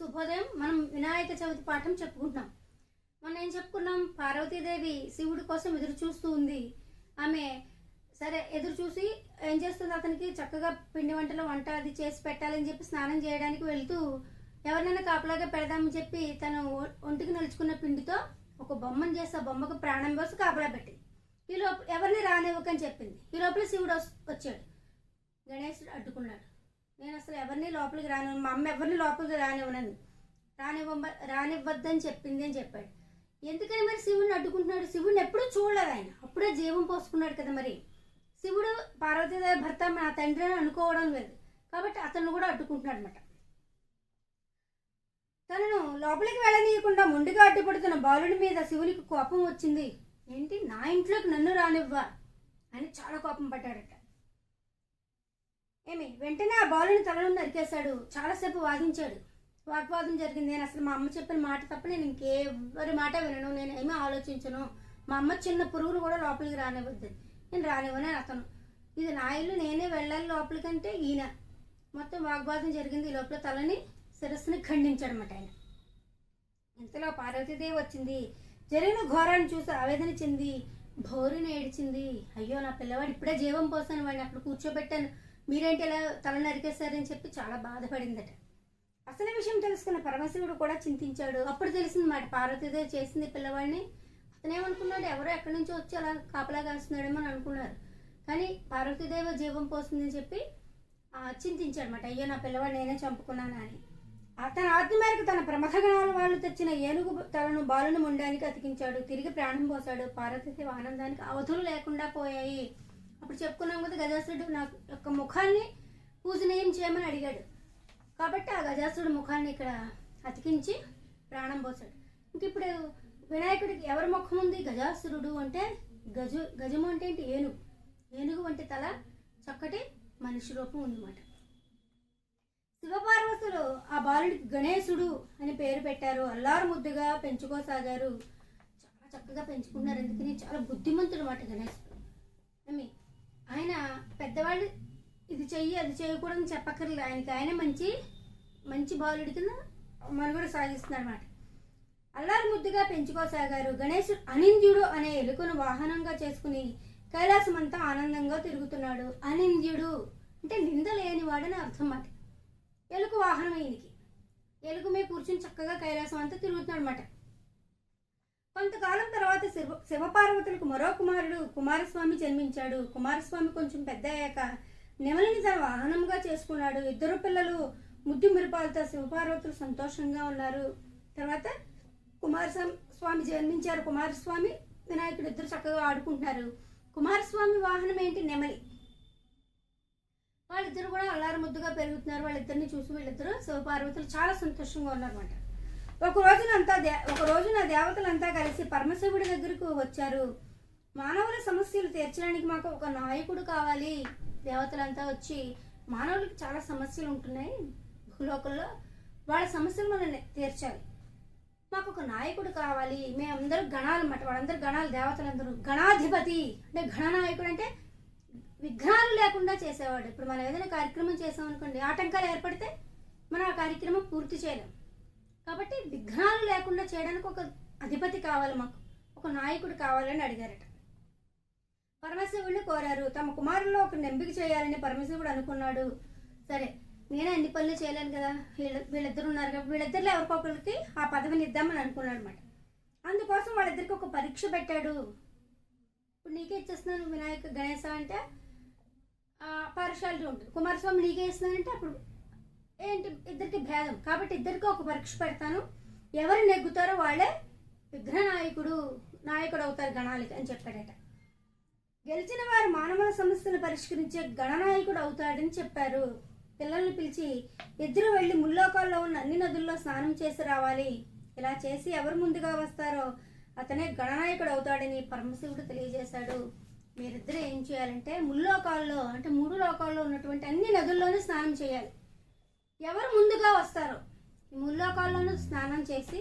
శుభోదయం. మనం వినాయక చవితి పాఠం చెప్పుకుంటున్నాం. మనం ఏం చెప్పుకున్నాం? పార్వతీదేవి శివుడి కోసం ఎదురు చూస్తూ ఉంది. ఆమె సరే ఎదురు చూసి ఏం చేస్తుంది అతనికి? చక్కగా పిండి వంటలు వంట అది చేసి పెట్టాలని చెప్పి స్నానం చేయడానికి వెళ్తూ ఎవరినైనా కాపలాగా పెడదామని చెప్పి తను ఒంటికి నలుచుకున్న పిండితో ఒక బొమ్మను చేసి ఆ బొమ్మకు ప్రాణం పోసి కాపలా పెట్టింది. ఈ లోపల ఎవరిని రానివ్వకని చెప్పింది. ఈ లోపల శివుడు వచ్చాడు. గణేశుడు అడ్డుకున్నాడు. నేను అసలు ఎవరిని లోపలికి రాను మా అమ్మ ఎవరిని లోపలికి రానివ్వనని. రానివ్వ రానివ్వద్దని చెప్పింది అని చెప్పాడు. ఎందుకని మరి శివుడిని అడ్డుకుంటున్నాడు? శివుడిని ఎప్పుడూ చూడలేదు ఆయన. అప్పుడే జీవం పోసుకున్నాడు కదా మరి. శివుడు పార్వతీదేవి భర్త నా తండ్రి అని అనుకోవడం లేదు. కాబట్టి అతను కూడా అడ్డుకుంటున్నాడు అనమాట తనను లోపలికి వెళ్ళనీయకుండా ముందుగా అడ్డుపడుతున్న బాలుడి మీద శివునికి కోపం వచ్చింది. ఏంటి? నా ఇంట్లోకి నన్ను రానివ్వా అని చాలా కోపం పడ్డాడట. ఏమి వెంటనే ఆ బాలుని తలను నరికేశాడు చాలాసేపు వాదించాడు వాగ్వాదం జరిగింది. నేను అసలు మా అమ్మ చెప్పిన మాట తప్ప నేను ఇంకెవరి మాట వినను. నేను ఏమీ ఆలోచించను. మా అమ్మ చిన్న పురుగును కూడా లోపలికి రానివ్వద్దు. నేను రానివ్వను అతను. ఇది నా ఇల్లు నేనే వెళ్ళాలి లోపలికంటే ఈయన. మొత్తం వాగ్వాదం జరిగింది. ఈ లోపల తలని శిరస్సుని ఖండించాడనమాట ఆయన. ఇంతలో పార్వతీదేవి వచ్చింది. జరిగిన ఘోరాన్ని చూసి ఆవేదన చెంది భౌరిని ఏడిచింది. అయ్యో నా పిల్లవాడు ఇప్పుడే జీవం పోసాను. వాడిని అక్కడ కూర్చోబెట్టాను. మీరేంటి ఇలా తల నరికేశారని చెప్పి చాలా బాధపడిందట. అసలు విషయం తెలుసుకున్న పరమశివుడు కూడా చింతించాడు. అప్పుడు తెలిసింది మాట పార్వతీదేవి చేసింది పిల్లవాడిని. అతనేమనుకున్నాడు ఎవరో ఎక్కడి నుంచో వచ్చి అలా కాపలా కాస్తున్నాడేమో అని అనుకున్నారు. కానీ పార్వతీదేవి జీవం పోస్తుందని చెప్పి చింతించాడనమాట అయ్యో నా పిల్లవాడు నేనే చంపుకున్నాను అని. అతని ఆజ్ఞ మేరకు తన ప్రమథగణాల వాళ్ళు తెచ్చిన ఏనుగు తలను బాలుని ముండానికి అతికించాడు. తిరిగి ప్రాణం పోశాడు. పార్వతీదేవి ఆనందానికి అవధులు లేకుండా పోయాయి. అప్పుడు చెప్పుకున్నాం కదా గజాసురుడు నా యొక్క ముఖాన్ని పూజనీయం చేయమని అడిగాడు. కాబట్టి ఆ గజాసురుడు ముఖాన్ని ఇక్కడ అతికించి ప్రాణం పోసాడు ఇంక ఇప్పుడు వినాయకుడికి ఎవరి ముఖం ఉంది? గజాసురుడు అంటే గజు గజము అంటే ఏంటి? ఏనుగు. ఏనుగు వంటి తల చక్కటి మనిషి రూపం ఉందన్నమాట. శివపార్వతులు ఆ బాలుడికి గణేశుడు అని పేరు పెట్టారు. అల్లారు ముద్దుగా పెంచుకోసాగారు. చాలా చక్కగా పెంచుకున్నారు. ఎందుకని చాలా బుద్ధిమంతుడు అన్నమాట గణేశుడు. ఆయన పెద్దవాళ్ళు ఇది చెయ్యి అది చేయకూడదని చెప్పక్కర్లేదు. ఆయనకి ఆయన మంచి మంచి బాలుడి కింద మనుగడ సాగిస్తున్నాడు అనమాట అల్లారు ముద్దుగా పెంచుకోసాగారు. గణేశుడు అనింద్యుడు అనే ఎలుకను వాహనంగా చేసుకుని కైలాసం అంతా ఆనందంగా తిరుగుతున్నాడు. అనింద్యుడు అంటే నింద లేనివాడని అర్థం మాట ఎలుక వాహనం ఈయనకి. ఎలుక మీద కూర్చుని చక్కగా కైలాసం అంతా తిరుగుతున్నాడు అనమాట కొంతకాలం తర్వాత శివ శివపార్వతులకు మరో కుమారుడు కుమారస్వామి జన్మించాడు. కుమారస్వామి కొంచెం పెద్ద అయ్యాక నెమలిని తన వాహనంగా చేసుకున్నాడు. ఇద్దరు పిల్లలు ముద్దు మిరపాలతో శివపార్వతులు సంతోషంగా ఉన్నారు. తర్వాత కుమారస్వామి స్వామి జన్మించారు. కుమారస్వామి వినాయకుడు ఇద్దరు చక్కగా ఆడుకుంటున్నారు. కుమారస్వామి వాహనం ఏంటి? నెమలి. వాళ్ళిద్దరు కూడా అల్లారు ముద్దుగా పెరుగుతున్నారు. వాళ్ళిద్దరిని చూసి వీళ్ళిద్దరు శివపార్వతులు చాలా సంతోషంగా ఉన్నారన్నమాట. ఒక రోజునంతా దే ఒక రోజున దేవతలంతా కలిసి పరమశివుడి దగ్గరకు వచ్చారు. మానవుల సమస్యలు తీర్చడానికి మాకు ఒక నాయకుడు కావాలి. దేవతలంతా వచ్చి మానవులకు చాలా సమస్యలు ఉంటున్నాయి భూలోకంలో. వాళ్ళ సమస్యలు మనం తీర్చాలి. మాకు ఒక నాయకుడు కావాలి. మేమందరూ గణాలు అన్నమాట. వాళ్ళందరూ గణాలు దేవతలందరూ. గణాధిపతి అంటే గణనాయకుడు అంటే విఘ్నాలు లేకుండా చేసేవాడు. ఇప్పుడు మనం ఏదైనా కార్యక్రమం చేసామనుకోండి ఆటంకాలు ఏర్పడితే మనం ఆ కార్యక్రమం పూర్తి చేయలేం. కాబట్టి విఘ్నాలు లేకుండా చేయడానికి ఒక అధిపతి కావాలి మాకు. ఒక నాయకుడు కావాలని అడిగారట. పరమశివుడిని కోరారు. తమ కుమారుల్లో ఒక నెంపిక చేయాలని పరమశివుడు అనుకున్నాడు. సరే నేనే అన్ని పనులు చేయలేను కదా. వీళ్ళ వీళ్ళిద్దరు ఉన్నారు కాబట్టి వీళ్ళిద్దరిలో ఎవరికొకరికి ఆ పదవిని ఇద్దామని అనుకున్నాడు అనమాట అందుకోసం వాళ్ళిద్దరికి ఒక పరీక్ష పెట్టాడు. ఇప్పుడు నీకే ఇచ్చేస్తున్నాను వినాయక గణేశ అంటే పార్షాలిటీ ఉంటుంది. కుమారస్వామి నీకే ఇస్తున్నానంటే అప్పుడు ఏంటి? ఇద్దరికి భేదం. కాబట్టి ఇద్దరికి ఒక పరీక్ష పెడతాను. ఎవరు నెగ్గుతారో వాళ్ళే విఘ్న నాయకుడు నాయకుడు అవుతారు గణాలకి అని చెప్పాడట. గెలిచిన వారు మానవుల సమస్యను పరిష్కరించే గణనాయకుడు అవుతాడని చెప్పారు. పిల్లల్ని పిలిచి ఇద్దరు వెళ్ళి ముల్లోకాల్లో ఉన్న అన్ని నదుల్లో స్నానం చేసి రావాలి. ఇలా చేసి ఎవరు ముందుగా వస్తారో అతనే గణనాయకుడు అవుతాడని పరమశివుడు తెలియజేశాడు. మీరిద్దరూ ఏం చేయాలంటే ముల్లోకాల్లో అంటే మూడు లోకాల్లో ఉన్నటువంటి అన్ని నదుల్లోనూ స్నానం చేయాలి. ఎవరు ముందుగా వస్తారో. ముల్లోకాల్లోనూ స్నానం చేసి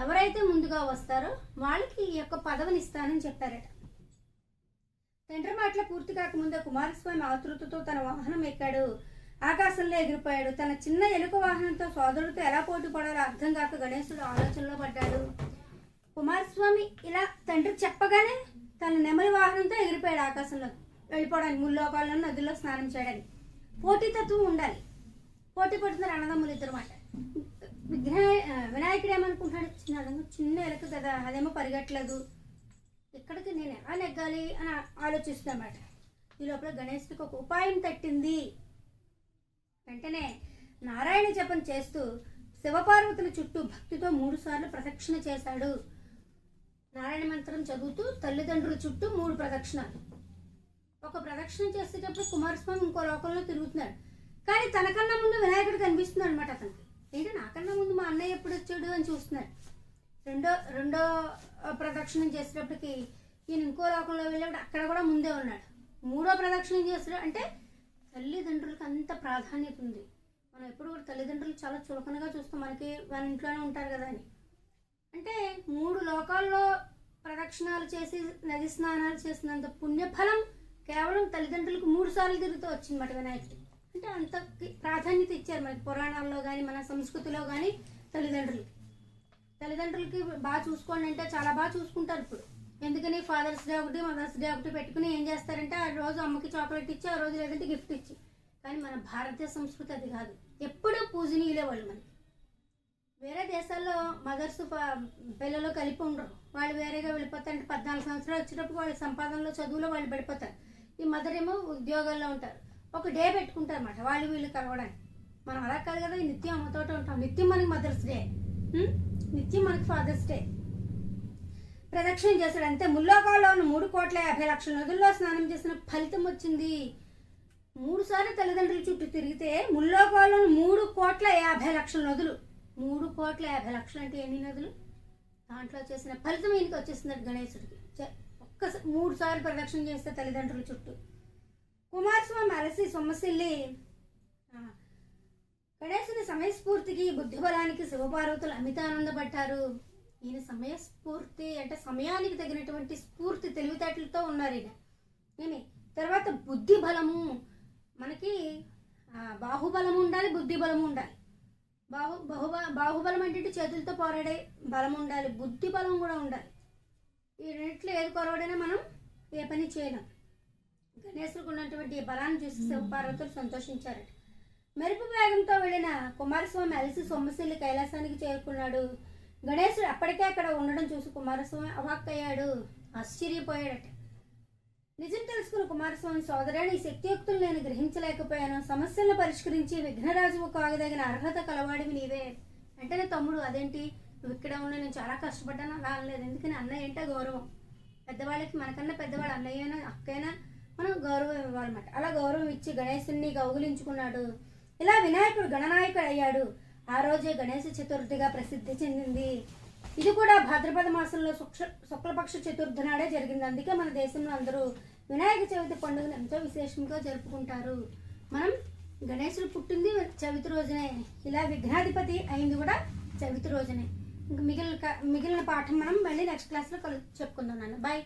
ఎవరైతే ముందుగా వస్తారో వాళ్ళకి ఈ యొక్క పదవిని ఇస్తానని చెప్పారట. తండ్రి మాటలు పూర్తి కాకముందే కుమారస్వామి ఆతృతతో తన వాహనం ఎక్కాడు. ఆకాశంలో ఎగిరిపోయాడు. తన చిన్న ఎలుక వాహనంతో సోదరుడితో ఎలా పోటీ పడాలో అర్థం కాక గణేశుడు ఆలోచనలో పడ్డాడు. కుమారస్వామి ఇలా తండ్రి చెప్పగానే తన నెమలి వాహనంతో ఎగిరిపోయాడు ఆకాశంలో వెళ్ళిపోవడానికి ముల్లోకాల్లో నదిలో స్నానం చేయడానికి. పోటీతత్వం ఉండాలి. పోటీ పడుతున్నారు అన్నదమ్ములు ఇద్దరు మాట. విఘ్న వినాయకుడు ఏమనుకుంటాడు చిన్న చిన్న ఎలక కదా అదేమో పరిగెట్టలేదు. ఇక్కడికి నేను ఎలా నెగ్గాలి అని ఆలోచిస్తున్నమాట ఈ లోపల గణేష్కి ఒక ఉపాయం తట్టింది. వెంటనే నారాయణ జపం చేస్తూ శివపార్వతుల చుట్టూ భక్తితో మూడు సార్లు ప్రదక్షిణ చేశాడు. నారాయణ మంత్రం చదువుతూ తల్లిదండ్రుల చుట్టూ మూడు ప్రదక్షిణాలు. ఒక ప్రదక్షిణ చేసేటప్పుడు కుమారస్వామి ఇంకో లోకంలో తిరుగుతున్నాడు. కానీ తనకన్నా ముందు వినాయకుడు కనిపిస్తున్నాడు అనమాట అతనికి. ఏంటంటే నాకన్నా ముందు మా అన్నయ్య ఎప్పుడు వచ్చాడు అని చూస్తున్నాడు రెండో రెండో ప్రదక్షిణం చేసేటప్పటికి ఈయన ఇంకో లోకంలో వెళ్ళేప్పుడు అక్కడ కూడా ముందే ఉన్నాడు. మూడో ప్రదక్షిణం చేస్తాడు అంటే తల్లిదండ్రులకు అంత ప్రాధాన్యత ఉంది. మనం ఎప్పుడు కూడా తల్లిదండ్రులు చాలా చులకనగా చూస్తాం మనకి వాళ్ళ ఇంట్లోనే ఉంటారు కదా అని. అంటే మూడు లోకాల్లో ప్రదక్షిణాలు చేసి నది స్నానాలు చేసినంత పుణ్యఫలం కేవలం తల్లిదండ్రులకు మూడు సార్లు తిరుగుతూ వచ్చిందన్నమాట వినాయకుడికి. అంటే అంత ప్రాధాన్యత ఇచ్చారు మనకి పురాణాల్లో కానీ మన సంస్కృతిలో కానీ తల్లిదండ్రులకి తల్లిదండ్రులకి బాగా చూసుకోండి అంటే చాలా బాగా చూసుకుంటారు ఇప్పుడు. ఎందుకని ఫాదర్స్ డే ఒకటి మదర్స్ డే ఒకటి పెట్టుకుని ఏం చేస్తారంటే ఆ రోజు అమ్మకి చాక్లెట్ ఇచ్చి ఆ రోజు లేదంటే గిఫ్ట్ ఇచ్చి. కానీ మన భారతీయ సంస్కృతి అది కాదు. ఎప్పుడూ పూజనీయులే వాళ్ళు మనకి వేరే దేశాల్లో మదర్స్ పిల్లలు కలిపి ఉండరు. వాళ్ళు వేరేగా వెళ్ళిపోతారు పద్నాలుగు సంవత్సరాలు వచ్చేటప్పుడు వాళ్ళ సంపాదనలో చదువులో వాళ్ళు పడిపోతారు. ఈ మదర్ ఏమో ఉద్యోగాల్లో ఉంటారు. ఒక డే పెట్టుకుంటారు అన్నమాట వాళ్ళు వీళ్ళు కలవడానికి. మనం అలా కాదు కదా నిత్యం అమ్మతోట ఉంటాం. నిత్యం మనకి మదర్స్ డే. నిత్యం మనకి ఫాదర్స్ డే. ప్రదక్షిణ చేశాడు. అంతే. ముల్లోకాల్లో ఉన్న మూడు కోట్ల యాభై లక్షల నదుల్లో స్నానం చేసిన ఫలితం వచ్చింది. మూడు సార్లు తల్లిదండ్రుల చుట్టూ తిరిగితే ముల్లోకాల్లో మూడు కోట్ల యాభై లక్షల నదులు. మూడు కోట్ల యాభై లక్షలు అంటే ఎన్ని నదులు? దాంట్లో చేసిన ఫలితం ఈయనకి వచ్చేస్తున్నాడు గణేశుడికి. ఒక్కసారి ఒక్క మూడు సార్లు ప్రదక్షిణ చేస్తే తల్లిదండ్రుల చుట్టూ. కుమారస్వామి అలసి సొమ్మసిల్లి. ఆ, గణేశుని సమయస్ఫూర్తికి బుద్ధిబలానికి శివపార్వతులు అమితానందపడ్డారు. ఈయన సమయస్ఫూర్తి అంటే సమయానికి తగినటువంటి స్ఫూర్తి తెలివితేటలతో ఉన్నారు ఈయన. తర్వాత బుద్ధి బలము మనకి బాహుబలం ఉండాలి బుద్ధి బలం ఉండాలి. బాహు బహుబ బాహుబలం అంటే చేతులతో పోరాడే బలం ఉండాలి బుద్ధి బలం కూడా ఉండాలి. ఈ రెండిట్లో ఏది కొరవడైనా మనం ఏ పని చేయలేం. గణేశుడికి ఉన్నటువంటి బలాన్ని చూసి శివపార్వతులు సంతోషించారట. మెరుపు వేగంతో వెళ్ళిన కుమారస్వామి అలసి సొమ్మశిల్లి కైలాసానికి చేరుకున్నాడు. గణేశుడు అప్పటికే అక్కడ ఉండడం చూసి కుమారస్వామి అవాక్కయ్యాడు. ఆశ్చర్యపోయాడట. నిజం తెలుసుకున్న కుమారస్వామి సోదరుడు ఈ శక్తియుక్తులు నేను గ్రహించలేకపోయాను. సమస్యలను పరిష్కరించి విఘ్నరాజువు కాగదగిన అర్హత కలవాడివి నీవే. వెంటనే తమ్ముడు అదేంటి? నువ్వు ఇక్కడ ఉన్న నేను చాలా కష్టపడ్డాను అలా అనలేదు. ఎందుకని? అన్నయ్య అంటే గౌరవం. పెద్దవాళ్ళకి మనకన్నా పెద్దవాడు అన్నయ్యనా అక్కైనా మనం గౌరవం ఇవ్వాలన్నమాట. అలా గౌరవం ఇచ్చి గణేశుని గౌగులించుకున్నాడు ఇలా వినాయకుడు గణనాయకుడు అయ్యాడు. ఆ రోజే గణేశ చతుర్థిగా ప్రసిద్ధి చెందింది. ఇది కూడా భాద్రపద మాసంలో శుక్ష శుక్లపక్ష చతుర్థి నాడే జరిగింది. అందుకే మన దేశంలో అందరూ వినాయక చవితి పండుగను ఎంతో విశేషంగా జరుపుకుంటారు. మనం గణేశుడు పుట్టింది చవితి రోజునే. ఇలా విఘ్నాధిపతి అయింది కూడా చవితి రోజునే. ఇంక మిగిలిన మిగిలిన పాఠం మనం మళ్ళీ నెక్స్ట్ క్లాస్లో కలు చెప్పుకుందాం నన్ను. బాయ్.